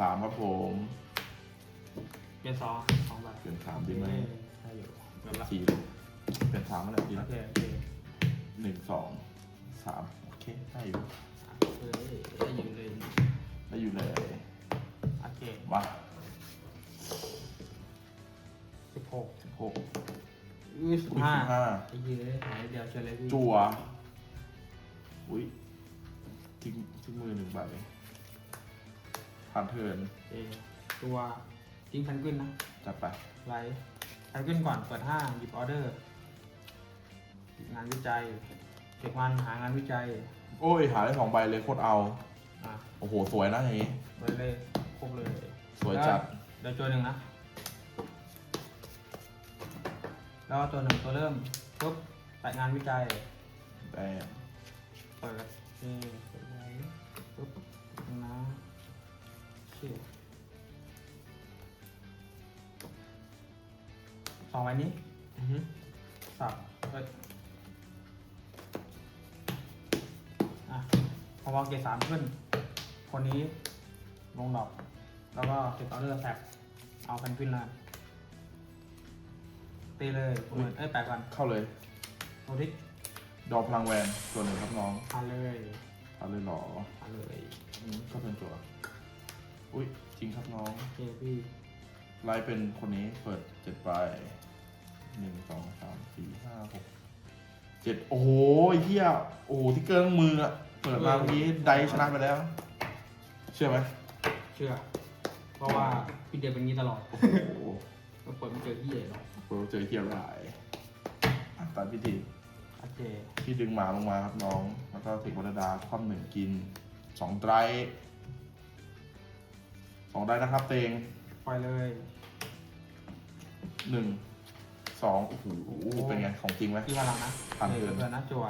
สามครับผมเกียร์สองสองใบเปลี่ยนสามดีไหมใช่อยู่เกือบละสี่เปลี่ยนสามมาแล้วดีโอแล้วเคโอเคหนึ่งสองสามโอเคได้อยู่เออได้อยู่เลยได้อยู่เลยโอเคมาสิบหกสิบหกอุ้ยสิบอุ้ยห้าสิบห้าไอ้เหี้ยหายเดียวเฉยเลยพี่จัวอุ้ยทิ้งทิ้งมือหนึ่งใบ ผ่านเทิร์นเออตัวทิ้งแพนกวินนะจัดไปไลท์แพนกวินก่อนเปิดห้าหยิบออเดอร์หยิบงานวิจัยเก็บมันหางานวิจัยโอ้ยหาได้สองใบเลยโคตรเอา อะโอ้โห สวยนะอย่างนี้ไปเลยครบเลยสวยจัด เดี๋ยวตัวหนึ่งนะแล้วตัวหนึ่งตัวเริ่มปุ๊บแตะงานวิจัยแต่เปิดนี่เปิดไว้ปุ๊บนะโอ เคสองใบนี้อื้อหือสับเอ้ยอะพอวางเกรดสามขึ้น คนนี้ลงดอก แล้วก็เก็บออเดอร์แท็กเอาแพนกวินแล้วกันตีเลยหมื่นเอ้ยแปดพันเข้าเลย โรทิกดอกพลังแวนตัวหนึ่งครับน้องพันเลยเอาเลยเหรอพันเลย อืมก็เป็นตัว อุ้ยจริงครับน้องโอเคพี่ไลฟ์เป็นคนนี้เปิดเจ็ดใบหนึ่งสองสามสี่ห้าหกเจ็ดโอ้โหไอ้เหี้ยโอ้โหที่เกินมืออะเปิดมาเมื่อกี้ไดชนะไปแล้ว เชื่อไหมเชื่อ เพราะว่าพี่เดียเป็นงี้ตลอดโอ้โหก็เปิดไม่เจอที่ใหญ่หรอกเราเจอเหี้ยหลายอะตัดพิธีโอเคพี่ดึงหมาลงมาครับน้อง แล้วก็เทควัตดาคว่ำหนึ่งกินสองไตร สองได้นะครับเตงปล่อยเลยหนึ่งสองโอ้โหเป็นไงของจริงไหมพี่พลังนะพันเดือนเดือนนะจัว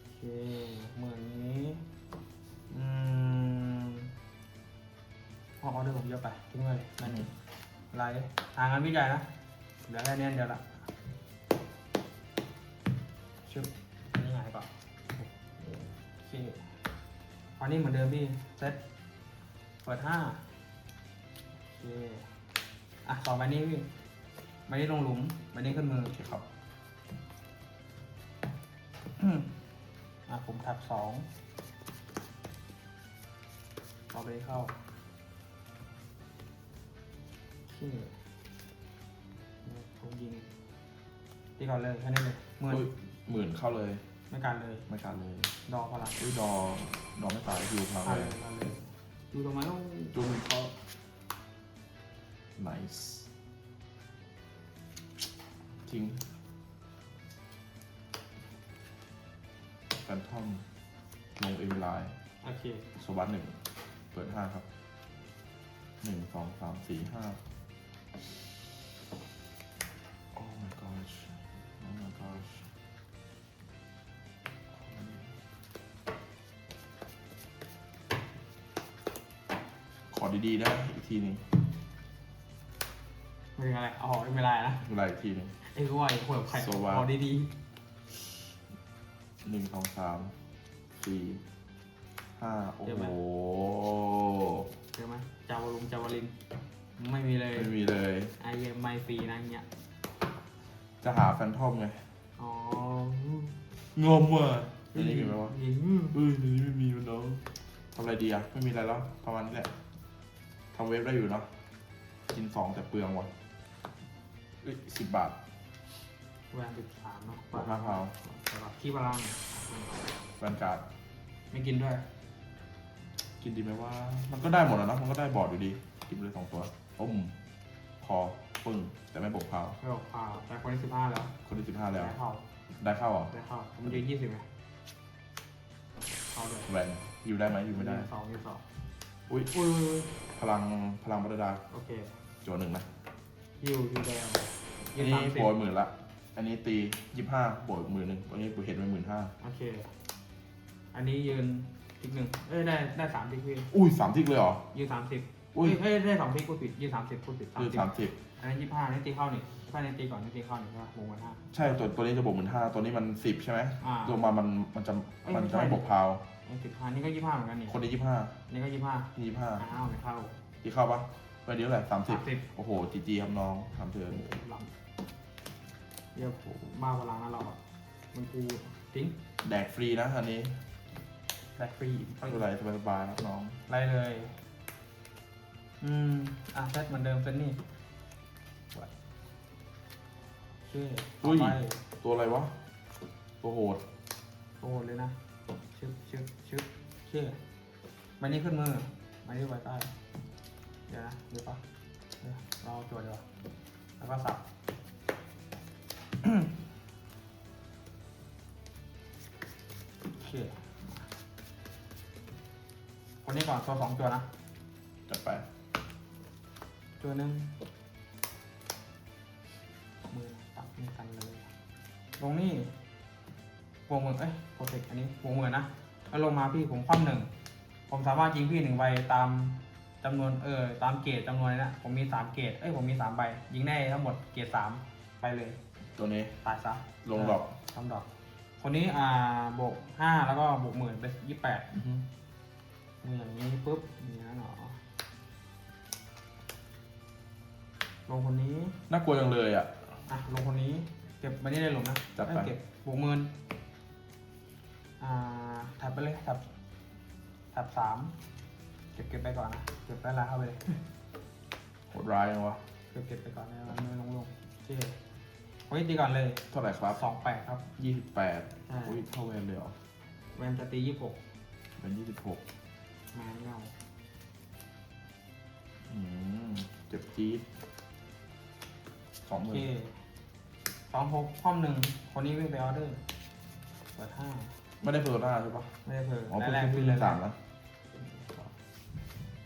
โอเคเหมือนนี้อืมออเดอร์ผมเยอะไปทิ้งเลยนั่นเองไรหางานวิจัยนะเหลือแค่นี้อันเดียวละชึบอันนี้หายก่อนโอเคอันนี้เหมือนเดิมพี่เซต เปิดห้าโอเคอะต่อไปนี้พี่ใบนี้ลงหลุมใบนี้ขึ้นมือโอเคครับอืมอะผมทับสองเอาไปเข้าโอเคผมยิงตีก่อนเลยแค่นี้เลยหมื่นอุ้ยหมื่นเข้าเลย ไม่การเลย ไม่การเลย ดอกพลัง อุ้ยดอ ดอไม่ตายฮิวพลังผ่านเลเลยยผ่านเลย ดูตรงนั้นต้องจุ้มเข้า nice ทิ้งแฟนทอมลงเอวิไลน์โอเคสวัสดหนึ่ง เปิดห้าครับหนึ่งสองสามสี่ห้า ดีๆนะอีกทีหนึงไม่เป็นอะไรเอาออกไม่เป็นไรนะเวลาอีกทีหนึง ไอ้กล้วยหัวไข่โซวา เอาดีหนึ่งสองสามสี่ห้าโอ้โหๆเจอไหมจาวาลุงจาวาลิน ไม่มีเลยไม่มีเลย ไอเอ็มไม่ฟรีนะเงี้ยจะหาแฟนทอมไงอ๋องมว่ะอันนี้มีไหมวะอืม เอ้ยอันนี้ไม่มีมันน้องทำอะไรดีอะไม่มีอะไรแล้วประมาณนี้แหละ ทำเว็บได้อยู่เนาะกินสองแต่เปลืองว่ะเอ้ยสิบบาทแวนสิบสามเนาะบวกห้าพาวแต่ว่าขี้พลังแวนการ์ดไม่กินด้วย กินดีไหมว่า มันก็ได้หมดแล้วนะมันก็ได้บอร์ดอยู่ดี กินไปเลยสองตัวอมคอปึ้งแต่ไม่บวกพาวไม่บอกข่าวแต่คนที่สิบห้าแล้ว คนที่สิบห้าแล้ว ได้เข้าได้เข้าเหรอได้เข้ามันยืนยี่สิบไหมเข้าด้วยแวนอยู่ได้ไหมอยู่ไม่ได้สองยืนสองอุ้ยอุ้ยอุ้ยอุ้ย พลังพลังบัตดาโอเคจวหนึ่งนะยูยูแดงอัยืนนนี้สามสิบโปรยหมื่นละ อันนี้ตียี่ห้าบวกหมื่นหนึ่งอันนี้กูเห็นไว้หมื่นห้าโอเค อันนี้ยืนทิกหนึ่งเอ้ยได้ได้สามทิกพี่อุ้ยสามทิกเลยเหรอ ยืนสามสิบอุ้ยเอ้ยได้สองทิกกูผิดยืนสามสิบกูผิดสามคือสิบสามสิบอันนี้ยี่ห้านี่ตีเข้านี่ยี่ห้านี่ตีก่อนนี่ตีเข้านี่ใช่ปะวงกันห้าใช่ตัวตัวนี้จะบวกหมื่นห้าตัวนี้มันสิบใช่ไหมอ่ารวมมามันมันจะเอ้ยมันไม่จะใช่ไม่บวกพาว เยังสิบห้านี่ก็ยี่ห้าเหมือนกันนี่คนนี้ยี่ห้านี่ก็ยี่ห้ายี่ห้าอ้าวไม่เข้าที่เข้าปะไปเดียวแหละสามสิบ30โอ้โหจีจีครับน้องทำเถินลำเรียกผมบ้าพลังนะเราอะมันกูทิ้งแดกฟรีนะอันนี้แบกฟรีไม่เป็นไรสบายๆครับน้องไล่เลย อืมอะเซตเหมือนเดิมเซตนี่โอเคต่อไปตัวอะไรวะตัวโหดโอ้โหเลยนะ ชึบชึบชึบโอเคใบนี้ขึ้นมือใบนี้ไว้ใต้เดี๋ยวนะเดี๋ยวปะเดี๋ยวเราเอาตัวเดียวาแล้วก็สับโอเคคนนี้ก่อนตัวสองตัวนะจัดไป ตัวหนึ่งมือตับมือกันเลยลงนี่ วงมือเอ้ยโปรเทคอันนี้วงมือนะแล้วลงมาพี่ผมคว่ำหนึ่งผมสามารถยิงพี่หนึ่งใบตามจำนวนเออตามเกรดจำนวนเลยนะผมมีสามเกรดเอ้ยผมมีสามใบยิงได้ทั้งหมดเกรดสามไปเลย ตัวนี้ตายซะลงดอกทำดอก คนนี้อ่าบวกห้าแล้วก็บวกหมื่นเป็นยี่สิบแปดอือฮึมืออย่างนี้ปุ๊บอย่างนี้เนาะลงคนนี้น่ากลัวจังเลยอะอะลงคนนี้ เก็บมันนี่ได้ลงนะจัดไปเอ้ยเก็บหกหมื่นอ่า ถับไปเลยถับถับสามเก็บเก็บไปก่อนนะเก็บไปละเข้าไปเลยโหดร้ายจังวะเก็บเก็บไปก่อนนะไม่ลงลงโอเคเฮ้ยตีก่อนเลยเท่าไหร่ครับสองแปดครับยี่สิบแปดใช่อุ้ยเท่าแวนเลยเหรอแวนจะตียี่สิบหกเป็นยี่สิบหกมาเงาอืมเจ็บจี๊ดสองหโอมื่เคนสองหกห้องหนึ่งคนนี้วิ่งไปออเดอร์เปิดห้า ไม่ได้เพอร์หน้าใช่ปะไม่ได้เพิ่มอ๋อเพิ่งแรกๆเพิ่งเลยสามนะ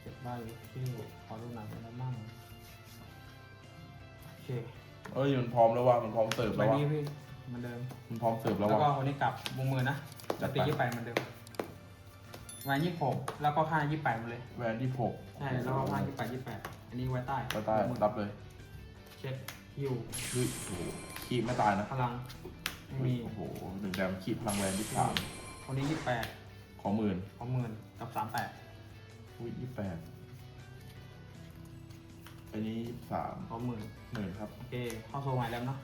เก็บใบที่ขอดูหนังเป็นแล้วมั่งโอเคเอ้ยมันพร้อมแล้วว่ามันพร้อมเสิร์ฟใบแล้วว่านี้พี่เหมือนเดิม มันพร้อมเสิร์ฟแล้วแล้วก็ว่าคนนี้กลับวงมือนะจัดไป ตียี่สิบแปดเหมือนเดิมแวนยี่สิบหกแล้วก็ค่ายี่สิบแปดมาเลย แวนที่หกใช่ แล้วก็ค่ายี่สิบแปดยี่สิบแปดอันนี้ไว้ใต้ไปใต้วงมือรับเลยเช็คฮิวเฮ้ยโอ้โหคีบไม่ตายนะพลังไม่มี โอ้โหหนึ่งแดมคีบพลังแวนที่สามคนนี้ยี่สิบแปดของหมื่นของหมื่นกับสามแปดอุ้ยยี่แปดอันนี้สามของหมื่นหมื่นครับ โอเคเข้าโซนใหม่แล้วเนาะ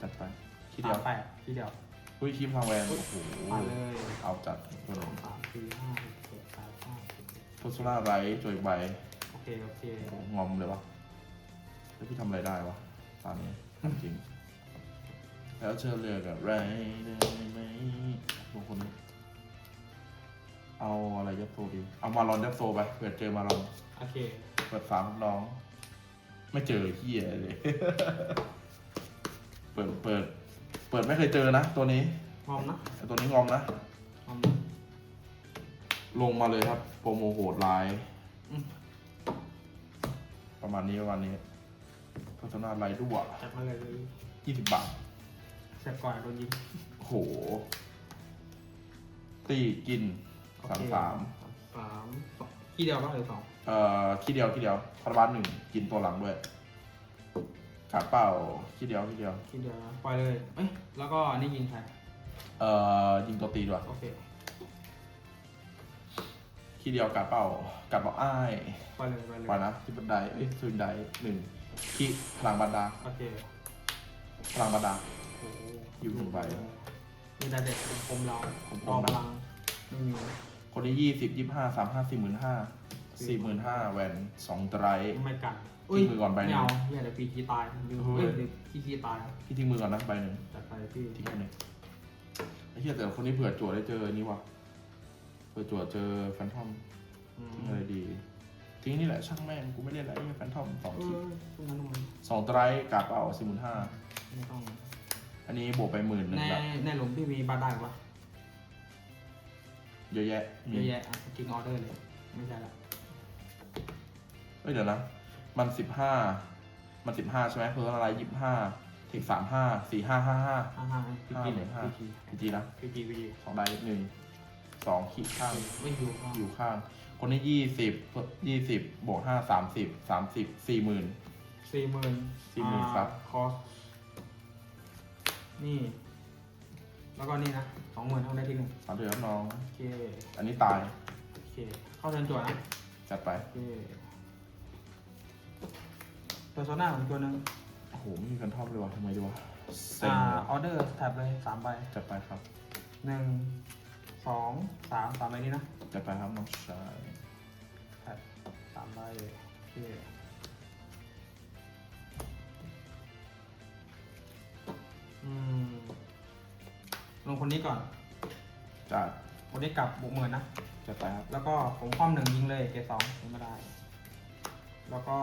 จัดไปทีเดียวสามแปดทีเดียวอุ้ยคีบพลังแวนโอ้โหมาเลยเอาจัดตัวสหอนึ่งงสามสี่ห้าหกเจ็ดแปดเก้าสิบเอ็ดโพสต์ไรท์จอยอีกใบโอเคโอเคโอ้โหงอมเลยวะแล้วพี่ทำอะไรได้วะตอนนี้ทำจริง แล้วเชื่อเลือกอะไรได้ไหมพวกคนนี้เอาอะไรยัดโซดี เอามาลอนยัดโซไปเผื่อเจอมาลอนโอเค เปิดฝาครับน้อง ไม่เจอเฮียเลย เปิดเปิด เปิดไม่เคยเจอนะ ตัวนี้งอมนะแต่ตัวนี้งอมนะงอมนะลงมาเลยครับ โปรโมโหดไลน์อืมประมาณนี้ประมาณนี้พัฒนาไลน์ด้วยจัดมาเลยเลยยี่สิบบาท เสร็จก่อนโดนยิงโอ้โหตีกินโอสามเคสามสามสองที่เดียวป่ะหรือสองเอ่อขี้เดียวขี้เดียวคาราบาลหนึ่งกินตัวหลังด้วยขาดเปล่าขี้เดียวขี้เดียวที่เดียวนะปล่อยเลยเอ้ยแล้วก็อันนี่ยิงใครเอ่อยิงตัวตีด้วยโอเคขี้เดียวกัดเปล่ากัดเปล่าอ้ายปล่อยเลยปล่อยเลยปานะที่บันไดเอ้ยซวินไดหนึ่งขี้พลังบันดาโอเค พลังบันดาโอ้โหอยู่หนึ่งใบ มีดาเด็ดคมเราคมๆรอนะพลังไม่มี คนที่ยี่สิบยี่ห้าสามห้าสี่หมื่นห้าสี่หมื่นห้าแหวนสองไตร ไม่กันทิ้งมือก่อนใบหนึ่งไม่เอาเฮียเดี๋ยวปีกีตายลืมเฮ้เฮ้ยยเดี๋ยวพี่กีตายพี่ทิ้งมือก่อนนะใบหนึ่งจัดไปพี่ทิ้งอันหนึ่งไอ้เหี้ยแต่คนนี้เผื่อจั่วได้เจออันนี้ว่ะเผื่อจั่วเจอแฟนทอมอืมทิ้งอะไรดี ทิ้งนี่แหละช่างแม่งกูไม่เล่นแล้วไอ้แฟนทอมสองเอทีอตรงนั้นตรงนั้นสองไตรกาดเปล่าสี่หมื่นห้าไม่ต้อง อันนี้บวกไปหมื่นหนึ่งในละในหลุมพี่มีบาร์ได้ปะเยอะแยะเยอะแยะอะทิ้งออเดอร์เลยไม่ใช่ละเอ้ยเดี๋ยวนะ มันสิบห้ามันสิบห้าใช่ไหมเพิ่มอะไรยี่สิบห้าเทคสามห้าสี่ห้าห้าห้า ห้าห้าพี่ห้ากีหเลนึ่ยงห้า พี่กีพีจีนะพี่กีพี่กีสองได้หนึ่งสองขีดข้าง ไม่อยู่ข้างอยู่ข้าง คนนี้ยี่สิบยี่สิบบวกห้าสามสิบสามสิบสี่หมื่น สี่หมื่น40,000ครับ คอส นี่ แล้วก็นี่นะสองหมื่นเท่าได้ทีหนึ่งสามเดือนครับน้อง โอเค อันนี้ตาย โอเค เข้าเทิร์นจั่วนะ จัดไป โอเคเพอร์โซนาผมตัวหนึ่งโอ้โหไม่มีกันท่อมเลยว่ะทำไมดีวะเซ็งอ่าเลยออเดอร์แท็บเลยสามใบจัดไปครับ หนึ่งสองสามสามใบนี้นะจัดไปครับน้องชาย แท็บสามใบโอเค อืม ลงคนนี้ก่อน จัดคนนี้กลับบวกหมื่นนะ จัดไปครับ แล้วก็ผมคว่ำหนึ่งยิงเลยเกรดสองยิงไม่ได้ แล้วก็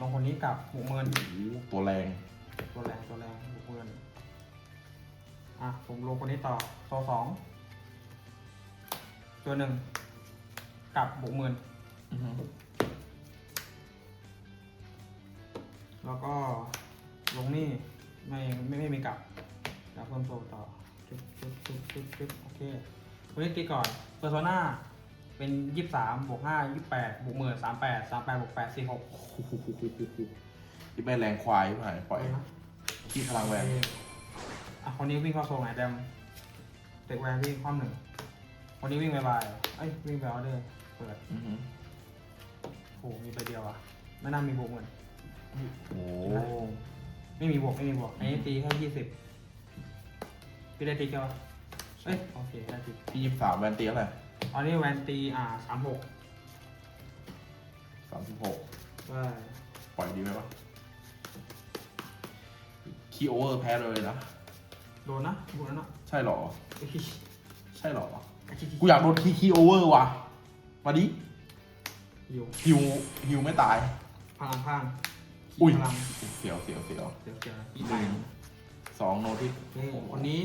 ลงคนนี้กลับบวกหมื่นโอ้โหตัวแรง ตัวแรงตัวแรงบวกหมื่นอะผมลงคนนี้ต่อโซสองตัวหนึ่งกลับบวกหมื่น อื้อหือแล้วก็ลงนี่ ไม่ไม่ไม่มีกลับแล้วเพิ่มโซต่อจุ๊บจุ๊บจุ๊บจุ๊บจุ๊บโอเคคนนี้ตีก่อนเปอร์โซนาเป็นยี่สิบสามบวกห้ายี่สิบแปดบวกหมื่นสามแปดสามแปดบวกแปดสี่หกโอ้โหที่แม่แรงควายหายปล่อยที่พลังแวนอะคนนี้วิ่งเข้าโซนไหนแดมเตะแวนวิ่งความหนึ่งคนนี้วิ่งไปบายเอ้ยวิ่งไปออเดอร์เปิดอื้อหือโหมีไปเดียวอะไม่น่ามีบวกหมื่นโอ้โห ไม่มีบวกไม่มีบวกอันนี้ตีแค่ยี่สิบพี่ได้ตีแค่วะเอ้ยโอเคได้ตีพี่ยี่สิบสามแวนตีเท่าไหร่อันนี้แวนตีอ่าสามหกสามสิบหกใช่ปล่อยดีไหมวะคีโอเวอร์แพ้เลยนะ โดนนะบวกนั้นอะใช่หรอ เอ้ยใช่หรออะคิดๆกูอยากโดนคีคีโอเวอร์ว่ะ มาดิอยู่ฮิวฮิวไม่ตายพลังข้าง อุ้ยพลังเสียวเสียวเสียวเดี๋ยวเดี๋ยวอีหตายนึ่งสองโนทิสโอเคคนนี้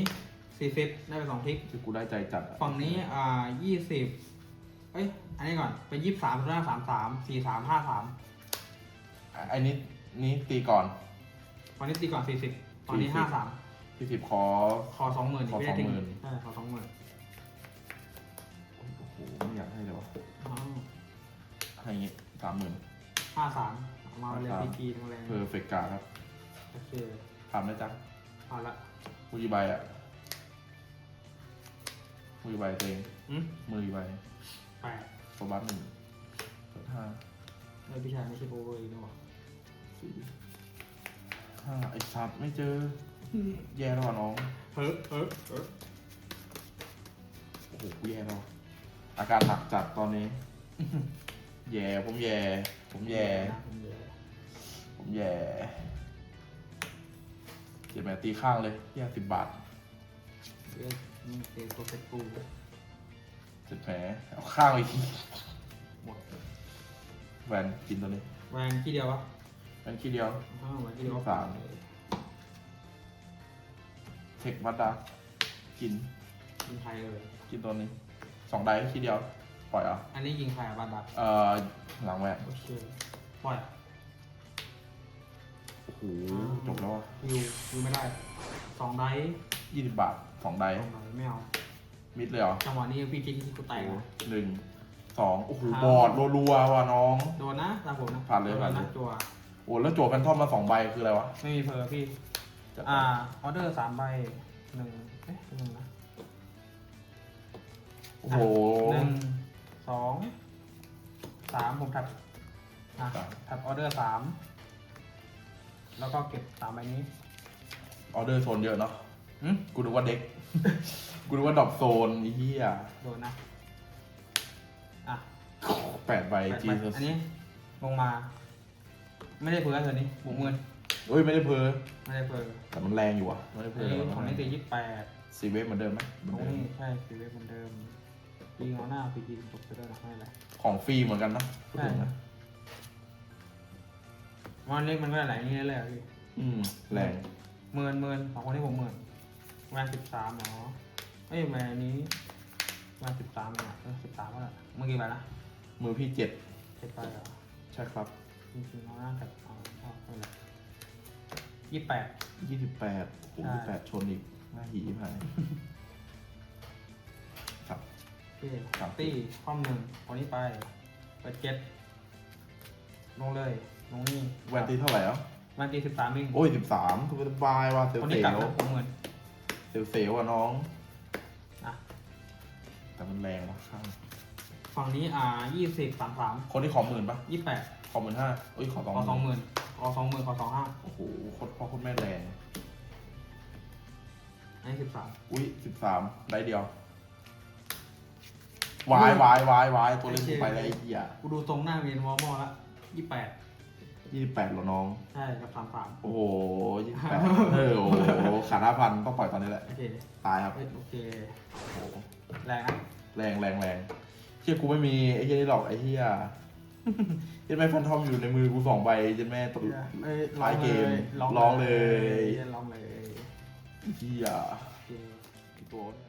สี่สิบได้ไปสองทิก ที่กูได้ใจจัดอะฝั่งนี้อ่ายี่สิบเอ้ย อันนี้ก่อน เป็นยี่สิบสามห้าสามสามสี่สามห้าสามอะไอ้นี้นี้ตีก่อนฝั่งนี้ตีก่อนสี่สิบฝั่งนี้ห้าสามที่สิบคอ ขอสองหมื่นขอ20,000 ใช่ขอสองหมื่นโอ้โหไม่อยากให้เลยวะอ้าวให้อย่างงี้สามหมื่นห้าสามเอา มาเลย53พีกีแรงเพอร์เฟกกาครับๆโอเคทำได้จังเอาละมือกี่ใบอะมือกี่ใบเต็งอืมมือกี่ใบแปดโซบัสหนึ่งเปิดห้าเลยพี่ชายไม่ใช่โบเวอร์อีกนะวะสี่ห้าไอ้สัตว์ไม่เจอ แย่แล้วว่ะน้อง เฮ้ยเฮ้ยเฮ้ยโอ้โหกูแย่แล้วว่ะอาการหนักจัดตอนนี้ แย่ผมแย่ ผมแย่ ผม แย่ผมแย่เจ็บแม่ตีข้างเลยแย่สิบบาทเอ้ยนี่เตะตัวเซ็ตปูเจ็บแผลเอาข้างไปทีหมดแหวนกินตัวนี้แรงที่เดียววะแหวนขี้เดียวอ้าวแรงที่เดียวสาม เทควัดดากินยิงไทยเลย กินตัวนี้สองไดขี้เดียว ปล่อยเหรอะอันนี้ยิงไทยอะบัตรบัตรเอ่อหลังแหวนโอเคปล่อยโอ้ โหจบแล้วอะยูยูไม่ได้สองไดส์ยี่สิบบาทสองไดสองไดส์ไม่เอามิดเลยเหรอจังหวะนี้พี่คิดที่กูแตกนะหนึ่งสองโอ้โหครับบอดรัวๆว่ะน้อง โดนนะตามผมนะผ่านเลยโดผ่านเลยนะจัวโอ้แล้วโจทย์แฟนทอมมาสองใบคืออะไรวะไม่มีเพอร์พี่ จัดไปอ่าออเดอร์สามใบหนึ่งเอ๊ะหนึ่งนะโอ้โหหนึ่งสองสามผมทับอะสามทับออเดอร์สาม แล้วก็เก็บสามใบนี้ออเดอร์โซนเยอะเนาะอืมกูนึกว่าเด็ก กูนึกว่าดรอปโซนไอ้เหี้ยโดนนะ อะแปดใบแปดจีใบซัสอันนี้ลงมา ไม่ได้เพอร์เธอนี้บุกเงินเฮ้ยไม่ได้เพอไม่ได้เพอร์แต่มันแรงอยู่อะไม่ได้เพอัอนนี้ของนี้ตียี่สิบแปด ซีเวฟเหมือนเดิมไหมเหมืตอนรงเดิมนี้ใช่ฟีเวฟเหมือนเดิมยิงเอาหน้าไปยิงตกไปด้วยนะไม่เป็นไรของฟรีเหมือนกันนะพูดถึงนะ วันเล็กมันก็หลายนี่เลยอะพี่อืมแรงหมื่นหมื่นสองคนที่ผมหมื่นแวนสิบสามเหรอเอ้ยแวนนี้แวนสิบสามเองอะเออสิบสามก็ได้เมื่อกี้ไปนะมือพี่เจ็ดเจ็ดไปเหรอใช่ครับจริงๆเอาหน้าแต่เอาเอาไม่เป็นไรยี่สิบแปด ยี่สิบแปดโอ้ใช่ ยี่แปดชนอีกหน้าหีหายครับ พี่ครับ ตี้ข้อมหนึ่งคนนี้ไปเปิดเจ็ดลงเลย ลงนี่แวนตีเท่าไหร่อะแวนตีสิบสามเองโอ้ยสิบสามสบายว่ะเสียวคนเสีนี้กลับยวนะผมหมื่นเซลล์อะน้อง อะแต่มันแรงว่ะข้างฝั่งนี้อ่ายี่สิบสามสามคนที่ขอหมื่นปะยี่แปดขอหมื่นห้าเอ้ยขอสองขอสองหมื่นขอสองหมื่นขอสองห้าโอ้โหโคตรพ่อโคตรแม่แรง อันนี้สิบสาม อุ้ยสิบสามได้เดียววายวายวายวายตัวเล่นกูไปแล้วไอ้เหี้ยกูดูตรงหน้าเวียนวอลมอละยี่แปด ยี่สิบแปดหรอน้อง ใช่กับสามสามโอ้โหยี่สิบแปดเออโอ้โหขาดห้าพันต้องปล่อยตอนนี้แหละ โอเคตายครับเอ้ยโอเคโอ้โหแรงอะแรงแรงแรงเชี่ยกูไม่มีไอ้เหี้ยนี่หรอกไอ้เหี้ยยันแม่ฟันทอมอยู่ในมือกูสองใบยันแม่ตกเอ้ยท้ายเกมร้องร้องเลยร้องเลยไอ้เหี้ยโอเคกี่ตัวเนี่ย